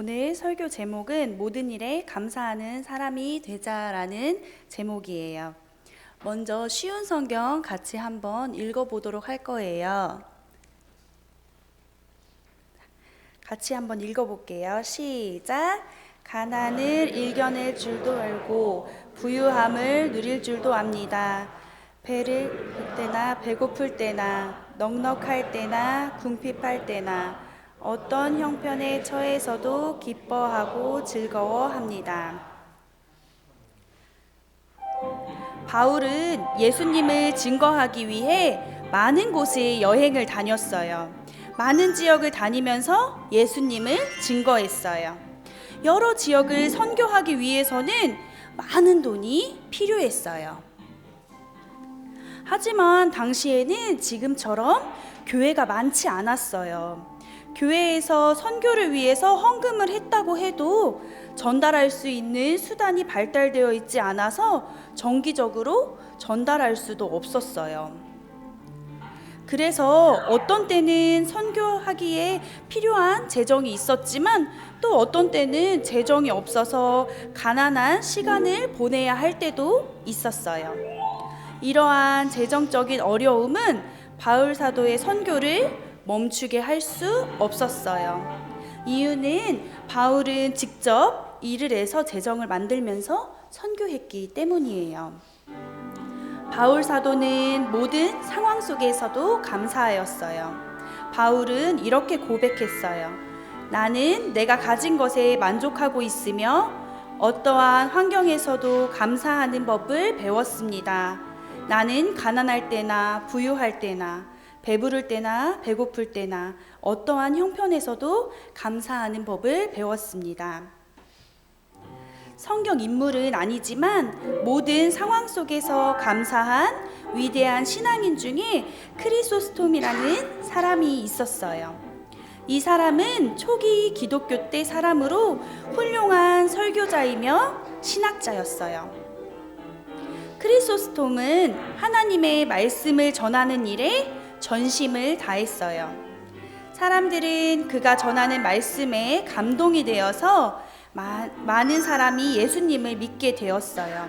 오늘 설교 제목은 모든 일에 감사하는 사람이 되자라는 제목이에요. 먼저 쉬운 성경 같이 한번 읽어보도록 할 거예요. 같이 한번 읽어볼게요. 시작. 가난을 일겨낼 줄도 알고 부유함을 누릴 줄도 압니다. 배를 볼 때나 배고플 때나 넉넉할 때나 궁핍할 때나 어떤 형편에 처해서도 기뻐하고 즐거워합니다. 바울은 예수님을 증거하기 위해 많은 곳에 여행을 다녔어요. 많은 지역을 다니면서 예수님을 증거했어요. 여러 지역을 선교하기 위해서는 많은 돈이 필요했어요. 하지만 당시에는 지금처럼 교회가 많지 않았어요. 교회에서 선교를 위해서 헌금을 했다고 해도 전달할 수 있는 수단이 발달되어 있지 않아서 정기적으로 전달할 수도 없었어요. 그래서 어떤 때는 선교하기에 필요한 재정이 있었지만 또 어떤 때는 재정이 없어서 가난한 시간을 보내야 할 때도 있었어요. 이러한 재정적인 어려움은 바울 사도의 선교를 멈추게 할 수 없었어요. 이유는 바울은 직접 일을 해서 재정을 만들면서 선교했기 때문이에요. 바울 사도는 모든 상황 속에서도 감사하였어요. 바울은 이렇게 고백했어요. 나는 내가 가진 것에 만족하고 있으며 어떠한 환경에서도 감사하는 법을 배웠습니다. 나는 가난할 때나 부유할 때나 배부를 때나 배고플 때나 어떠한 형편에서도 감사하는 법을 배웠습니다. 성경 인물은 아니지만 모든 상황 속에서 감사한 위대한 신앙인 중에 크리소스톰이라는 사람이 있었어요. 이 사람은 초기 기독교 때 사람으로 훌륭한 설교자이며 신학자였어요. 크리소스톰은 하나님의 말씀을 전하는 일에 전심을 다했어요. 사람들은 그가 전하는 말씀에 감동이 되어서 마, 많은 사람이 예수님을 믿게 되었어요.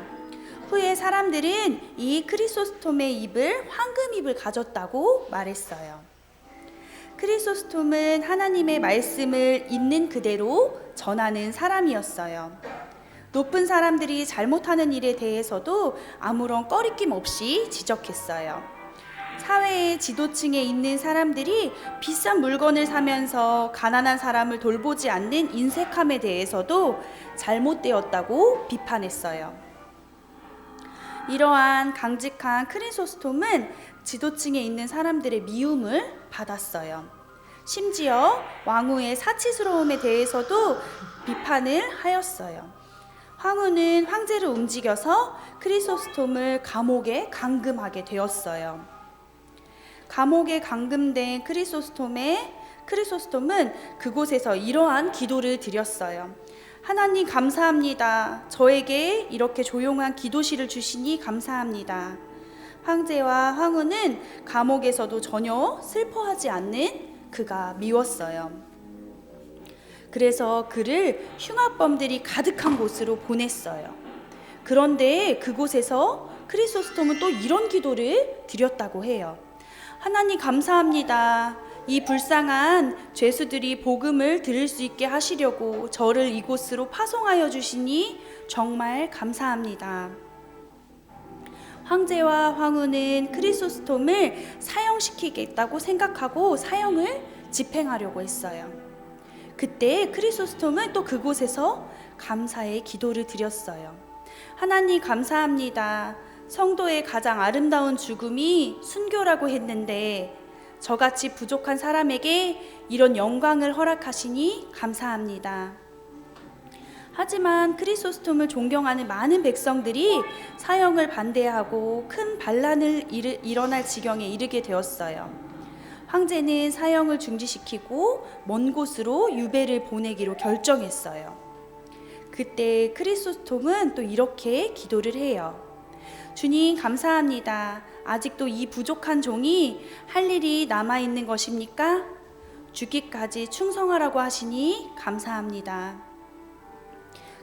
후에 사람들은 이 크리소스톰의 입을 황금 입을 가졌다고 말했어요. 크리소스톰은 하나님의 말씀을 있는 그대로 전하는 사람이었어요. 높은 사람들이 잘못하는 일에 대해서도 아무런 꺼리낌 없이 지적했어요. 사회의 지도층에 있는 사람들이 비싼 물건을 사면서 가난한 사람을 돌보지 않는 인색함에 대해서도 잘못되었다고 비판했어요. 이러한 강직한 크리소스톰은 지도층에 있는 사람들의 미움을 받았어요. 심지어 왕후의 사치스러움에 대해서도 비판을 하였어요. 황후는 황제를 움직여서 크리소스톰을 감옥에 감금하게 되었어요. 감옥에 감금된 크리소스톰의 크리소스톰은 그곳에서 이러한 기도를 드렸어요. 하나님 감사합니다. 저에게 이렇게 조용한 기도실을 주시니 감사합니다. 황제와 황후는 감옥에서도 전혀 슬퍼하지 않는 그가 미웠어요. 그래서 그를 흉악범들이 가득한 곳으로 보냈어요. 그런데 그곳에서 크리소스톰은 또 이런 기도를 드렸다고 해요. 하나님 감사합니다. 이 불쌍한 죄수들이 복음을 들을 수 있게 하시려고 저를 이곳으로 파송하여 주시니 정말 감사합니다. 황제와 황후는 크리소스톰을 사형시키겠다고 생각하고 사형을 집행하려고 했어요. 그때 크리소스톰은 또 그곳에서 감사의 기도를 드렸어요. 하나님 감사합니다. 성도의 가장 아름다운 죽음이 순교라고 했는데 저같이 부족한 사람에게 이런 영광을 허락하시니 감사합니다. 하지만 크리소스톰을 존경하는 많은 백성들이 사형을 반대하고 큰 반란을 일어날 지경에 이르게 되었어요. 황제는 사형을 중지시키고 먼 곳으로 유배를 보내기로 결정했어요. 그때 크리소스톰은 또 이렇게 기도를 해요. 주님 감사합니다. 아직도 이 부족한 종이 할 일이 남아 있는 것입니까? 죽기까지 충성하라고 하시니 감사합니다.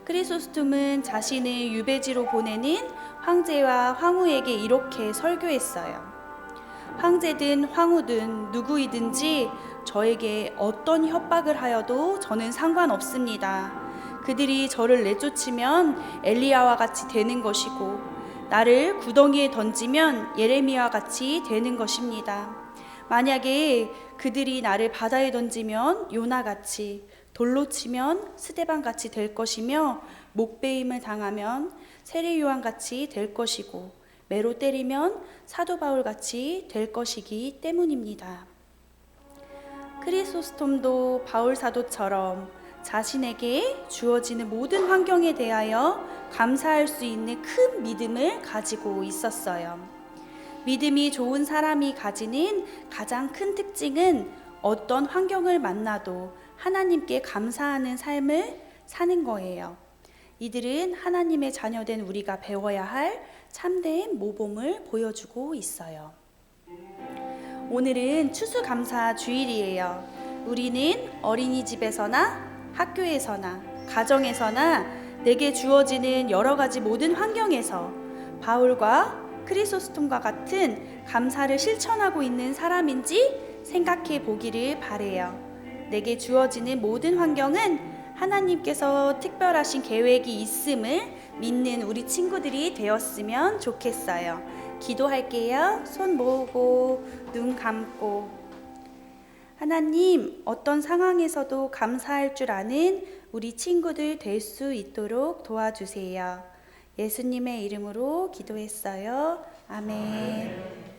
크리소스톰은 자신을 유배지로 보내는 황제와 황후에게 이렇게 설교했어요. 황제든 황후든 누구이든지 저에게 어떤 협박을 하여도 저는 상관없습니다. 그들이 저를 내쫓으면 엘리야와 같이 되는 것이고 나를 구덩이에 던지면 예레미야와 같이 되는 것입니다. 만약에 그들이 나를 바다에 던지면 요나 같이 돌로 치면 스데반 같이 될 것이며 목베임을 당하면 세례 요한 같이 될 것이고 매로 때리면 사도 바울 같이 될 것이기 때문입니다. 크리소스톰도 바울 사도처럼 자신에게 주어지는 모든 환경에 대하여 감사할 수 있는 큰 믿음을 가지고 있었어요. 믿음이 좋은 사람이 가지는 가장 큰 특징은 어떤 환경을 만나도 하나님께 감사하는 삶을 사는 거예요. 이들은 하나님의 자녀된 우리가 배워야 할 참된 모범을 보여주고 있어요. 오늘은 추수감사 주일이에요. 우리는 어린이집에서나 학교에서나 가정에서나 내게 주어지는 여러 가지 모든 환경에서 바울과 크리소스톰과 같은 감사를 실천하고 있는 사람인지 생각해 보기를 바래요. 내게 주어지는 모든 환경은 하나님께서 특별하신 계획이 있음을 믿는 우리 친구들이 되었으면 좋겠어요. 기도할게요. 손 모으고 눈 감고 하나님 어떤 상황에서도 감사할 줄 아는 우리 친구들 될 수 있도록 도와주세요. 예수님의 이름으로 기도했어요. 아멘.